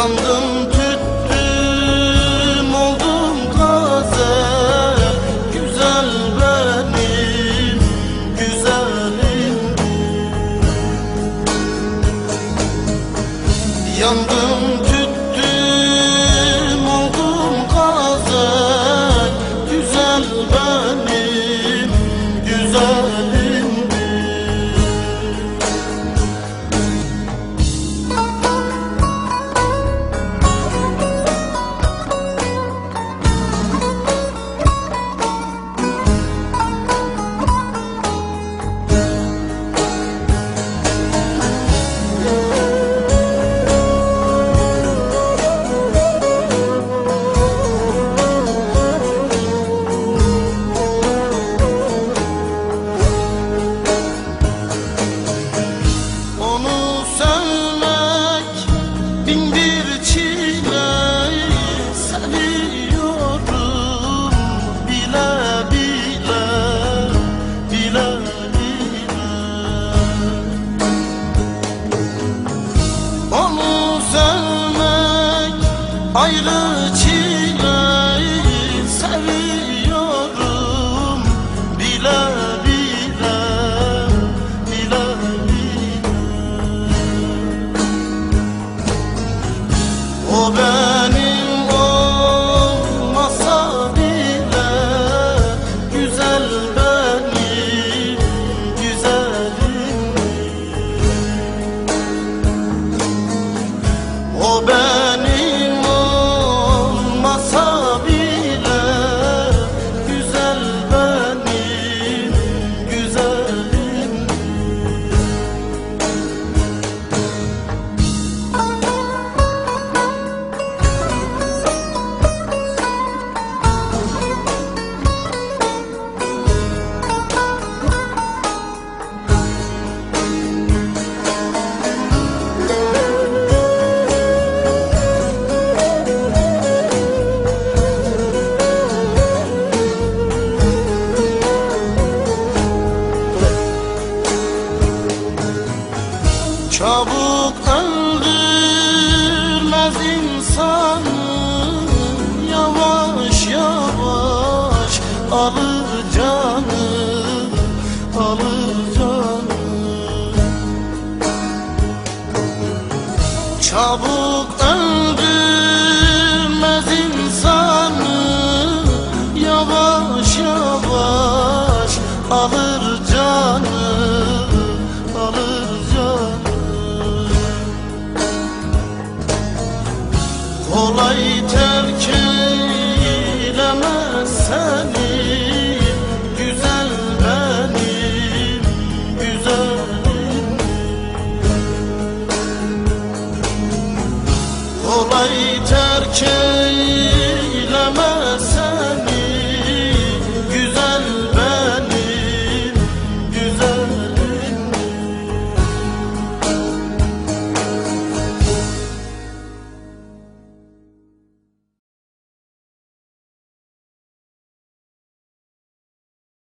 Yandım tüttüm oldum taze. Güzel benim güzelim. Yandım 为了情。çabuk öldürmez insanı. Yavaş yavaş alır canı Alır canı. Çabuk öldürmez Kolay terk eylemez seni. Güzel benim güzelim. Kolay terk eylemez